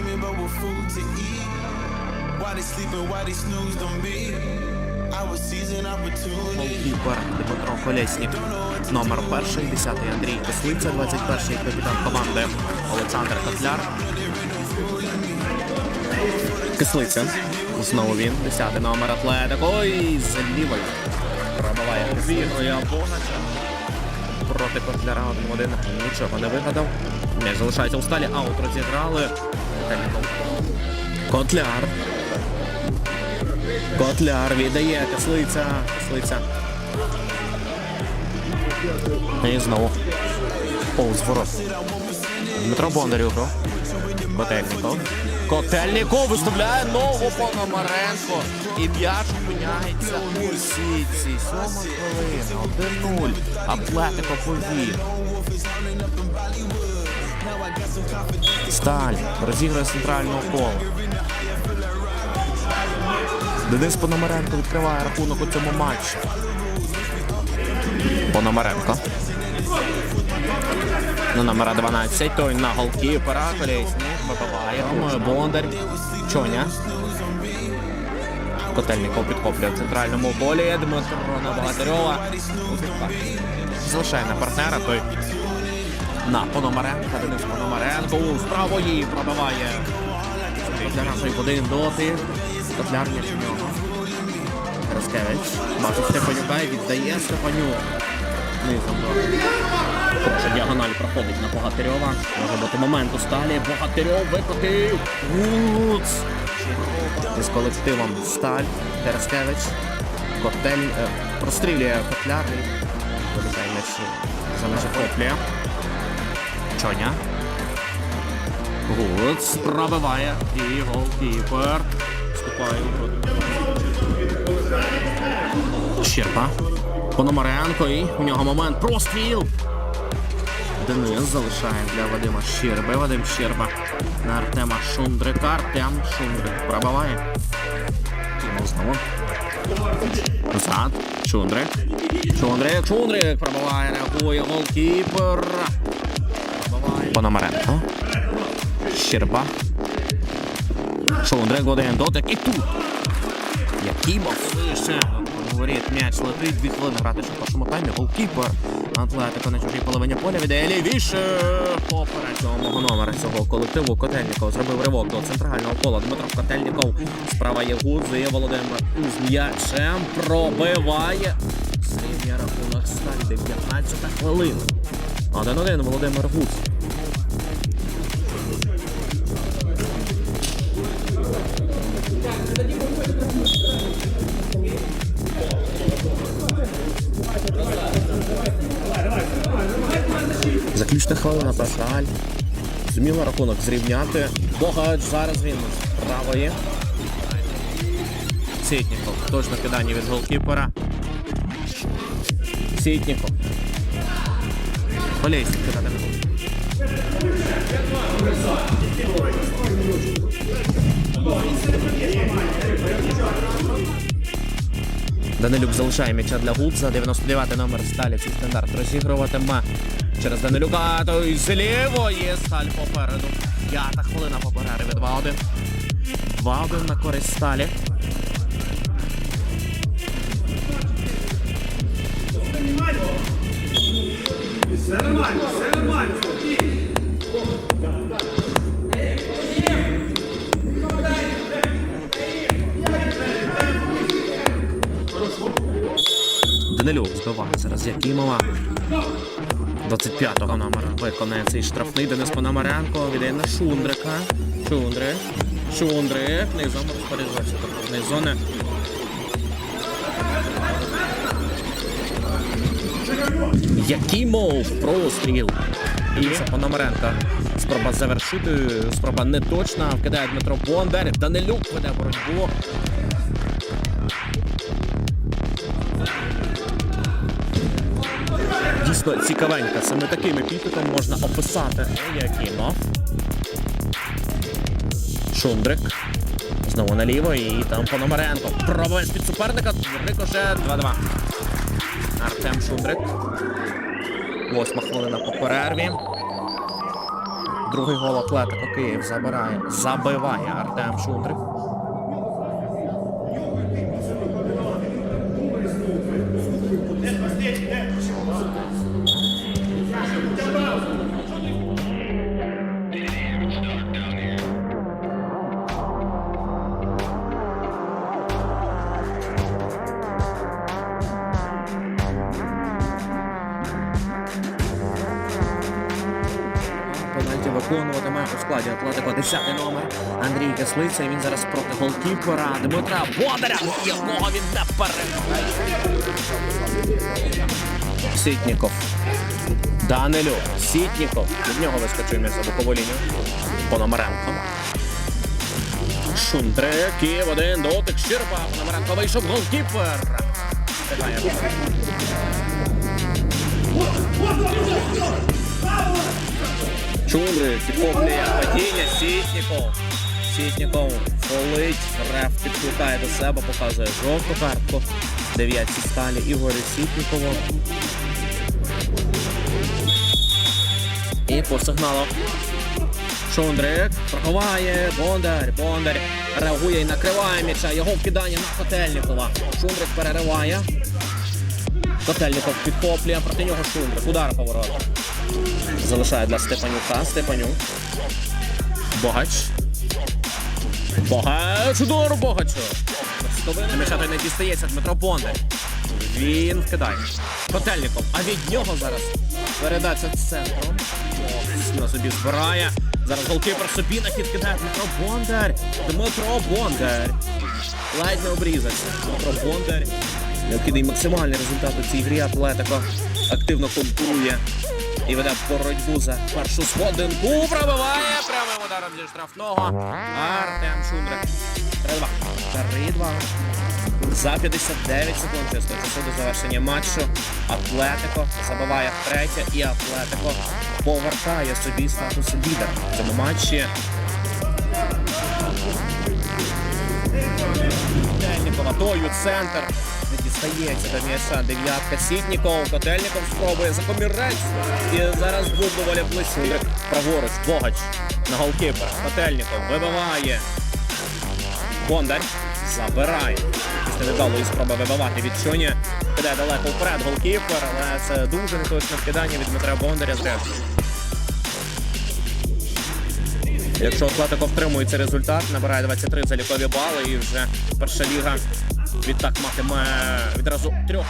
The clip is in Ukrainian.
food to eat. Why they sleeping, why they snoozed on me? I Дмитро Колєснік. Номер перший, 10-й Андрій Кислиця, 21-й капітан команди Олександр Котляр. Кислиця. Знову він, 10-й номер атлетик. Ой, з лівою. Пробиває Вігрує Богача. Проти Котляра 1-1. Нічого не вигадав. М'яч залишається у сталі. Аут розіграли. Котляр. Котляр віддає Кислиця. Кислиця. І знову. Повз ворот. Дмитро Бондарюк. Котельников. Котельников виставляє ногу Пономаренко. І м'яч опиняється у сітці. Сьома хвилина. 1-0. Атлетико повів. Сталь розігрує центрального кола. Денис Пономаренко відкриває рахунок у цьому матчі. Пономаренко. На номера 12. Той на голкіпера. Колєснік вибиває. Бондар. Чоня. Котельников підхоплює в центральному полі. Дмитро Набогатирьова. Залишає на партнера. Той на Пономаренка. Денис Пономаренко. У справа її пробиває. В один доти. Котляр є в нього. Раскевич. Бачить Степанюка і віддає Степанюк. Низом. Хороша діагональ проходить на Богатирьова. Може бути момент у сталі. Богатирьов викотив. Гуц. Із колективом Сталь. Тераскевич. Котель. Е, прострілює Котляр. і Вилітає м'яч за межі Коплія. Чоня. Гуц пробиває. І голкіпер. Вступає проти. Пономаренко і у нього момент. Простріл. Денис залишає для Вадима Щерби. Вадим Щерба на Артема Шундрика. Артем Шундрик пробиває. Йому знову. Назад. Шундрик. Шундрик. Шундрик пробиває. Реагує голкіпер. Пономаренко. Щерба. Шундрик один дотик і тут. Якимов. Говорить, м'яч летить, дві хвилини грати в першому таймі. Голкіпер Атлетико на чужій половині поля віддає лівіше. Поперед сьомого номера цього колективу Котельніков зробив ривок до центрального кола. Дмитро Котельніков. Справа є Гудзи, Володимир з м'ячем пробиває. Синій рахунок сталь 19 хвилина. 1-1 Володимир Гудз. Заключна хвилина Пасаль. Зуміла рахунок зрівняти. Богач зараз він з правої. Сітніков. Точно кидання від голкіпера. Сітніков. Полейський кидати. Данилюк залишає м'яча для Гудза. 99 номер сталі. Цей стандарт розігруватиме через Данилюка. Той з лівої сталь попереду. П'ята хвилина по перерві. 2-1. 2-1 на користь сталі. Данилюк збиває зараз Якимова. 25-го номера виконає цей штрафний Денис Пономаренко. Віддає на Шундрика. Шундрик. Шундрик. Низом розпоряджається до зони. Якимов. Простріл. І це Пономаренко. Спроба завершити. Спроба не точна. Вкидає Дмитро Бондар. Данилюк веде боротьбу. Дійсно цікавенька. Саме таким епітетом можна описати Якимов. Шундрик. Знову наліво і там Пономаренко. Пробує з-під суперника. Рикошет 2-2. Артем Шундрик. Восьма хвилина по перерві. Другий гол Атлетико Київ забирає, забиває Артем Шундрик. Виконуватиме у складі Атлетико 10 номер Андрій Кислиця. І Він зараз проти голкіпера Дмитра Бодаря, якого він не перемагає. Сітніков. Данилю. Сітніков. Від нього вискочив за бокову лінію. Пономаренко. Шундрик. Київ один дотик. Щерба. Пономаренко вийшов голкіпер. Встигає. Чундрик підхоплює падіння. Сітніков. Сітніков фолить. Реф підкликає до себе, показує жовту картку. Дев'ятці сталі Ігорю Сітнікову. І по сигналу. Шундрик проховає. Бондар. Бондар реагує і накриває м'яча. Його вкидання на Котельникова. Шундрик перериває. Котельников підхоплює проти нього Шундрик. Удар поворот. Залишає для Степанюка. Степанюк. Богач. Богач. Удар Богачу. М'яча той не дістається Дмитро Бондар. Він вкидає. Котельников. А від нього зараз передача центром. Ось, На собі збирає. Зараз голкіпер собі на хід кидає Дмитро Бондар. Дмитро Бондар. Ледь не обрізався. Дмитро Бондар. Необхідний максимальний результат у цій грі. Атлетико активно конкурує і веде боротьбу за першу сходинку. Пробиває прямим ударом зі штрафного. Артем Шундрик. 3-2. 3-2. За 59 секунд чисто часу до завершення матчу. Атлетико забиває втретє, і Атлетико повертає собі статус лідера в цьому матчі. Котельникова тою центр. Дістається до м'яча. Дев'ятка Сітніков. Котельников спробує за комірець. І зараз був доволі близько. Праворуч. Богач на голкіпер. Котельников вибиває. Бондар забирає. Після невдалої спроби вибивати від Чоні. Піде далеко вперед голкіпер, але це дуже неточне вкидання від Дмитра Бондаря. Зрештою. Якщо Атлетико втримує цей результат, набирає 23 залікові бали і вже перша ліга відтак матиме відразу трьох.